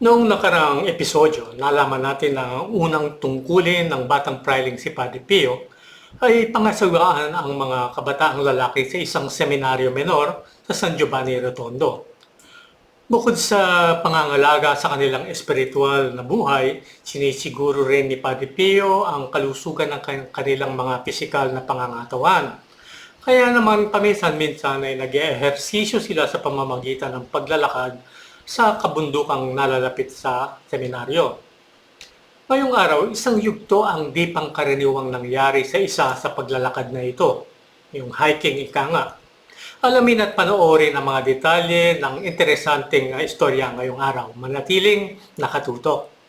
Noong nakaraang episodyo, nalaman natin na ang unang tungkulin ng batang priling si Padre Pio ay pangasawaan ang mga kabataang lalaki sa isang seminaryo menor sa San Giovanni Rotondo. Bukod sa pangangalaga sa kanilang espiritual na buhay, sinisiguro rin ni Padre Pio ang kalusugan ng kan- kanilang mga pisikal na pangangatawan. Kaya naman paminsan-minsan ay nag-ehersisyo sila sa pamamagitan ng paglalakad sa kabundukang nalalapit sa seminaryo. Ngayong araw, isang yugto ang di pangkaraniwang nangyari sa isa sa paglalakad na ito, yung hiking ika nga. Alamin at panoorin ang mga detalye ng interesanteng uh, istorya ngayong araw. Manatiling nakatutok.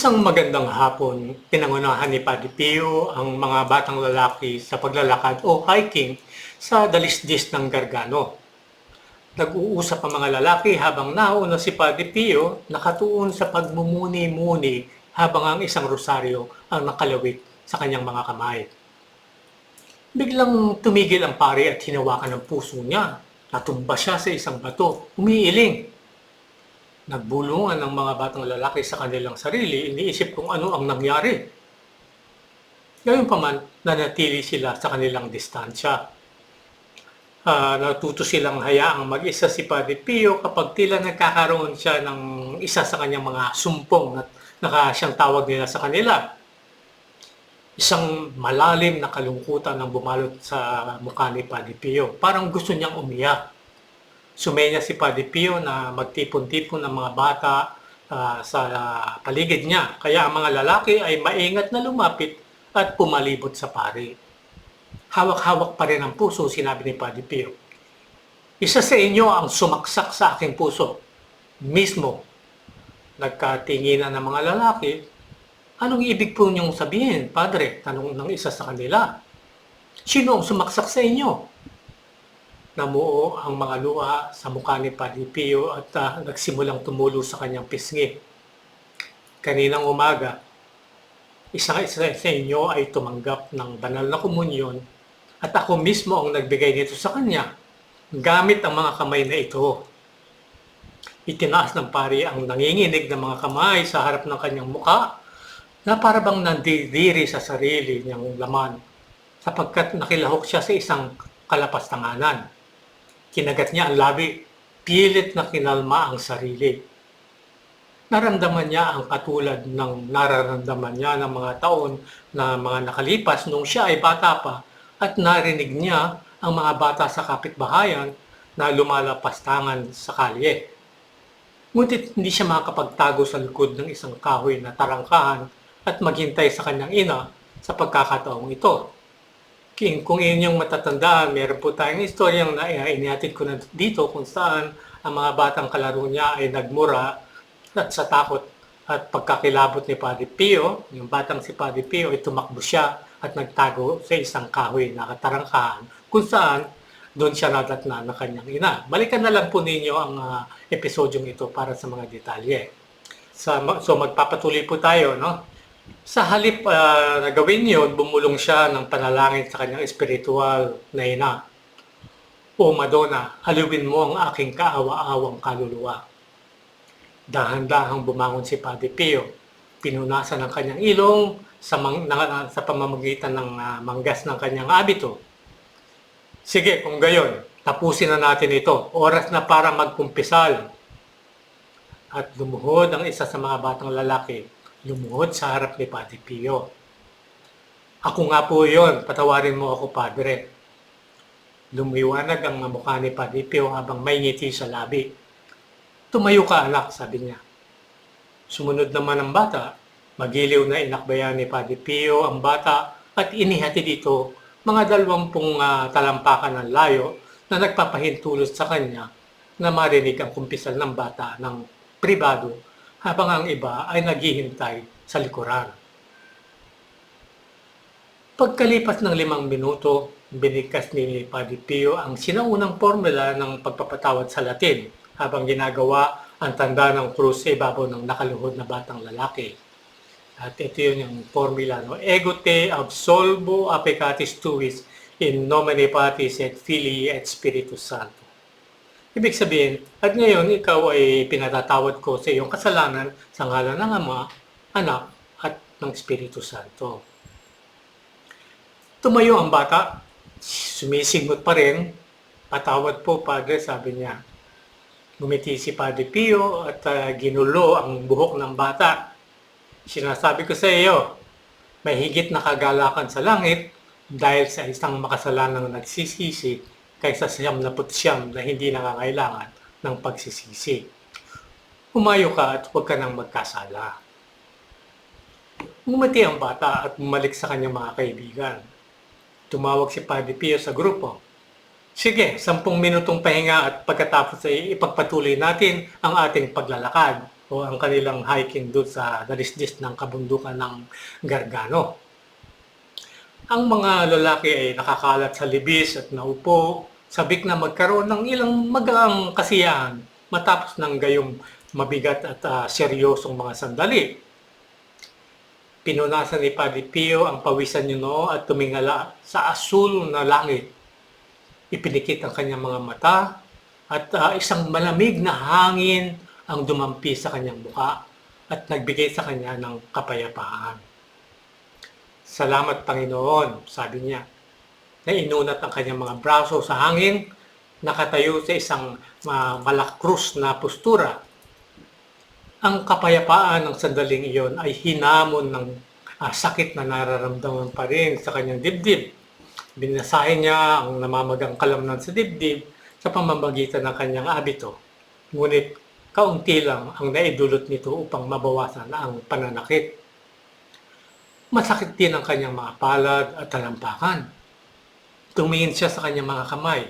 Isang magandang hapon, pinangunahan ni Padre Pio ang mga batang lalaki sa paglalakad o hiking sa dalisdis ng Gargano. Nag-uusap ang mga lalaki habang nauna si Padre Pio nakatuon sa pagmumuni-muni habang ang isang rosaryo ang nakalawit sa kanyang mga kamay. Biglang tumigil ang pari at hinawakan ng puso niya. Natumba siya sa isang bato, umiiling. Nagbulungan ng mga batang lalaki sa kanilang sarili, iniisip kung ano ang nangyari. Gayunpaman, nanatili sila sa kanilang distansya. Ah, natuto silang hayaang mag-isa si Padre Pio kapag tila nagkakaroon siya ng isa sa kanyang mga sumpong at naka siyang tawag nila sa kanila. Isang malalim na kalungkutan ang bumalot sa mukha ni Padre Pio. Parang gusto niyang umiyak sumenya si Padre Pio na magtipon-tipon ng mga bata ah, sa paligid niya. Kaya ang mga lalaki ay maingat na lumapit at pumalibot sa pari. Hawak-hawak pa rin ang puso, sinabi ni Padre Pio. Isa sa inyo ang sumaksak sa aking puso. Mismo, nagkatinginan ng mga lalaki, anong ibig po niyong sabihin, Padre? Tanong ng isa sa kanila. Sino ang sumaksak sa inyo? Namuo ang mga luha sa mukha ni Padre Pio at ah, nagsimulang tumulo sa kanyang pisngi. Kaninang umaga, isang isa sa inyo ay tumanggap ng banal na komunyon at ako mismo ang nagbigay nito sa kanya gamit ang mga kamay na ito. Itinaas ng pari ang nanginginig ng mga kamay sa harap ng kanyang mukha na para bang nandidiri sa sarili niyang laman sapagkat nakilahok siya sa isang kalapastanganan. Kinagat niya ang labi, pilit na kinalma ang sarili. Naramdaman niya ang katulad ng nararamdaman niya ng mga taon na mga nakalipas nung siya ay bata pa at narinig niya ang mga bata sa kapitbahayan na lumalapastangan sa kalye. Ngunit hindi siya makakapagtago sa likod ng isang kahoy na tarangkahan at maghintay sa kanyang ina sa pagkakataong ito. King, kung inyong matatandaan, meron po tayong istoryang na inihatid ko na dito kung saan ang mga batang kalaro niya ay nagmura at sa takot at pagkakilabot ni Padre Pio, yung batang si Padre Pio ay tumakbo siya at nagtago sa isang kahoy na katarangkahan kung saan doon siya nadatna ng kanyang ina. Balikan na lang po ninyo ang uh, episodyong ito para sa mga detalye. Sa, so magpapatuloy po tayo, no? Sa halip uh, na gawin yun, bumulong siya ng panalangin sa kanyang espiritual na ina. O Madonna, haluin mo ang aking kaawa-awang kaluluwa. Dahan-dahang bumangon si Padre Pio. Pinunasan ng kanyang ilong sa, mang, na, sa pamamagitan ng uh, manggas ng kanyang abito. Sige, kung gayon, tapusin na natin ito. Oras na para magkumpisal. At lumuhod ang isa sa mga batang lalaki lumuhod sa harap ni Padre Pio. Ako nga po yon, patawarin mo ako, Padre. Lumiwanag ang mukha ni Padre Pio habang may ngiti sa labi. Tumayo ka anak, sabi niya. Sumunod naman ang bata, magiliw na inakbayan ni Padre Pio ang bata at inihati dito mga dalawampung uh, talampakan ng layo na nagpapahintulos sa kanya na marinig ang kumpisal ng bata ng pribado habang ang iba ay naghihintay sa likuran. Pagkalipas ng limang minuto, binigkas ni Padre Pio ang sinaunang formula ng pagpapatawad sa Latin habang ginagawa ang tanda ng krus sa ibabaw ng nakaluhod na batang lalaki. At ito yun yung formula, no? Ego te absolvo a peccatis tuis in nomine Patris et Filii et Spiritus Sancto. Ibig sabihin, at ngayon ikaw ay pinatatawad ko sa iyong kasalanan sa ngalan ng Ama, Anak, at ng Espiritu Santo. Tumayo ang bata, sumisingot pa rin, patawad po, Padre, sabi niya. Gumiti si Padre Pio at uh, ginulo ang buhok ng bata. Sinasabi ko sa iyo, may higit na kagalakan sa langit dahil sa isang makasalanang nagsisisi kaysa siyam na putsyam na hindi nangangailangan ng pagsisisi. Umayo ka at huwag ka nang magkasala. Umati ang bata at bumalik sa kanyang mga kaibigan. Tumawag si Padre Pio sa grupo. Sige, sampung minutong pahinga at pagkatapos ay ipagpatuloy natin ang ating paglalakad o ang kanilang hiking doon sa dalisdis ng kabundukan ng Gargano. Ang mga lalaki ay nakakalat sa libis at naupo, sabik na magkaroon ng ilang magaang kasiyahan matapos ng gayong mabigat at uh, seryosong mga sandali. Pinunasan ni Padre Pio ang pawisan niyo at tumingala sa asul na langit. Ipinikit ang kanyang mga mata at uh, isang malamig na hangin ang dumampi sa kanyang mukha at nagbigay sa kanya ng kapayapaan. Salamat Panginoon, sabi niya, na inunat ang kanyang mga braso sa hangin, nakatayo sa isang malakrus na postura. Ang kapayapaan ng sandaling iyon ay hinamon ng uh, sakit na nararamdaman pa rin sa kanyang dibdib. Binasahin niya ang namamagang kalamnan sa dibdib sa pamamagitan ng kanyang abito. Ngunit kaunti lang ang naidulot nito upang mabawasan ang pananakit. Masakit din ang kanyang mga palad at talampakan. Tumingin siya sa kanyang mga kamay.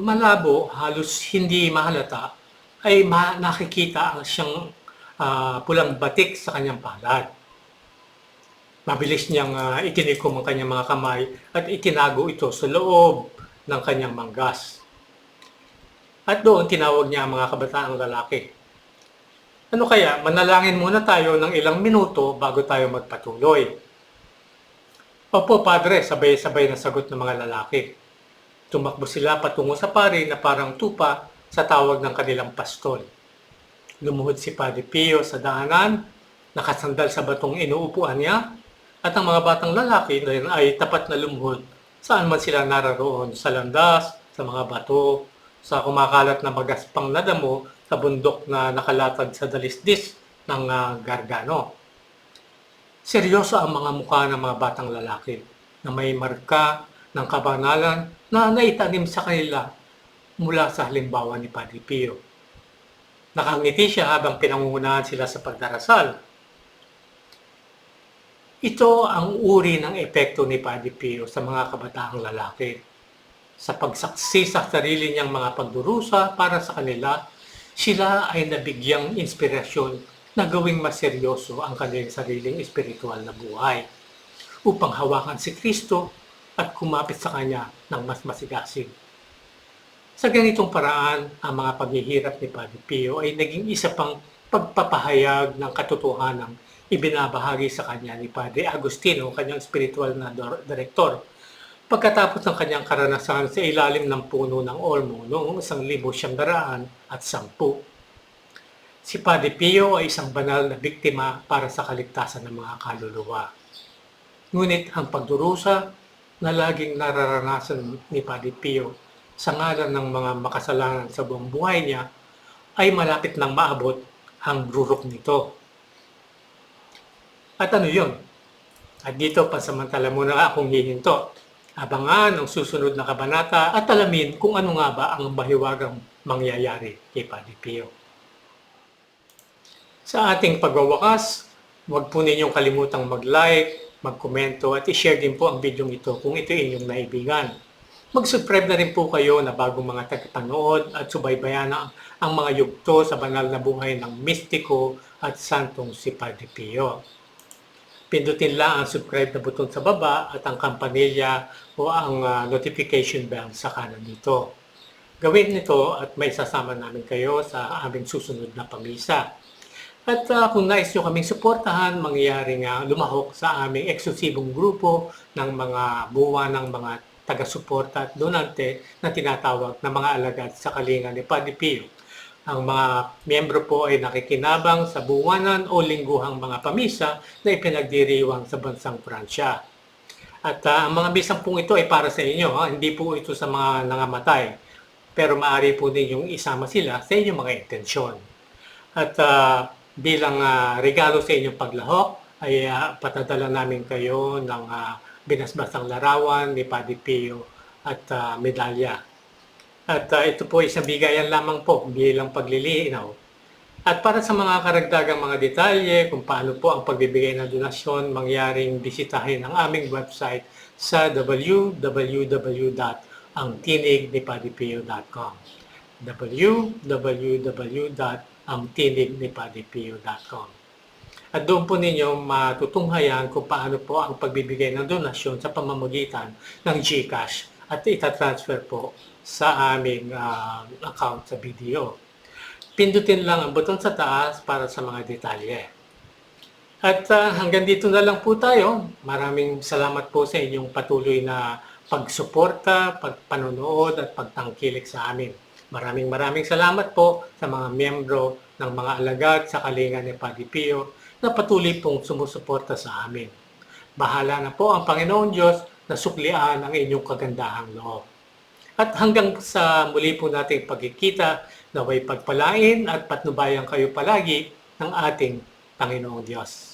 Malabo, halos hindi mahalata, ay ma- nakikita ang siyang uh, pulang batik sa kanyang palad. Mabilis niyang uh, itinikom ang kanyang mga kamay at itinago ito sa loob ng kanyang manggas. At doon tinawag niya ang mga kabataang lalaki. Ano kaya, manalangin muna tayo ng ilang minuto bago tayo magpatuloy. Opo, Padre, sabay-sabay na sagot ng mga lalaki. Tumakbo sila patungo sa pari na parang tupa sa tawag ng kanilang pastol. Lumuhod si Padre Pio sa daanan, nakasandal sa batong inuupuan niya, at ang mga batang lalaki rin ay tapat na lumuhod saan man sila nararoon, sa landas, sa mga bato, sa kumakalat na magaspang na damo sa bundok na nakalatag sa dalisdis ng uh, Gargano. Seryoso ang mga mukha ng mga batang lalaki na may marka ng kabanalan na naitanim sa kanila mula sa halimbawa ni Padre Pio. Nakangiti siya habang pinangungunahan sila sa pagdarasal. Ito ang uri ng epekto ni Padre Pio sa mga kabataang lalaki sa pagsaksi sa sarili niyang mga pagdurusa para sa kanila, sila ay nabigyang inspirasyon na gawing mas seryoso ang kanilang sariling espiritual na buhay upang hawakan si Kristo at kumapit sa Kanya ng mas masigasig. Sa ganitong paraan, ang mga paghihirap ni Padre Pio ay naging isa pang pagpapahayag ng katotohanan ibinabahagi sa kanya ni Padre Agustino, kanyang spiritual na direktor, Pagkatapos ng kanyang karanasan sa ilalim ng puno ng Olmo noong 1910 at sampu, si Padre Pio ay isang banal na biktima para sa kaligtasan ng mga kaluluwa. Ngunit ang pagdurusa na laging nararanasan ni Padre Pio sa ngalan ng mga makasalanan sa buong buhay niya ay malapit nang maabot ang rurok nito. At ano yun? At dito, pansamantala muna akong hihinto Abangan ang susunod na kabanata at alamin kung ano nga ba ang mahiwagang mangyayari kay Padre Pio. Sa ating pagwawakas, huwag po ninyong kalimutang mag-like, mag-komento at i-share din po ang video ito kung ito inyong naibigan. Mag-subscribe na rin po kayo na bagong mga tagapanood at subaybayan ang, ang mga yugto sa banal na buhay ng mistiko at santong si Padre Pio. Pindutin lang ang subscribe na button sa baba at ang kampanilya o ang uh, notification bell sa kanan nito. Gawin nito at may sasama namin kayo sa aming susunod na pamisa. At ah, kung nais nyo kaming suportahan, mangyayaring nga lumahok sa aming eksklusibong grupo ng mga buwa ng mga taga-suporta at donante na tinatawag na mga alagad sa kalinga ni Padre Pio. Ang mga miyembro po ay nakikinabang sa buwanan o lingguhang mga pamisa na ipinagdiriwang sa bansang Pransya. At ah, ang mga bisang pong ito ay para sa inyo, ha? hindi po ito sa mga nangamatay. Pero maaari po ninyong isama sila sa inyong mga intensyon. At ah, bilang ah, regalo sa inyong paglahok, ay ah, patadala namin kayo ng ah, binasbasang larawan ni Padre Pio at ah, medalya. At ah, ito po isang bigayan lamang po bilang paglilinaw. At para sa mga karagdagang mga detalye kung paano po ang pagbibigay ng donasyon, mangyaring bisitahin ang aming website sa www.angtinignipadipio.com www.angtinignipadipio.com At doon po ninyo matutunghayan kung paano po ang pagbibigay ng donasyon sa pamamagitan ng GCash at itatransfer po sa aming ah, account sa video. Pindutin lang ang button sa taas para sa mga detalye. At ah, hanggang dito na lang po tayo. Maraming salamat po sa inyong patuloy na pagsuporta, pagpanonood at pagtangkilik sa amin. Maraming maraming salamat po sa mga miyembro ng mga alagad sa kalinga ni Padre Pio na patuloy pong sumusuporta sa amin. Bahala na po ang Panginoon Diyos na suklian ang inyong kagandahang loob. At hanggang sa muli po nating pagkikita, naway pagpalain at patnubayan kayo palagi ng ating Panginoong Diyos.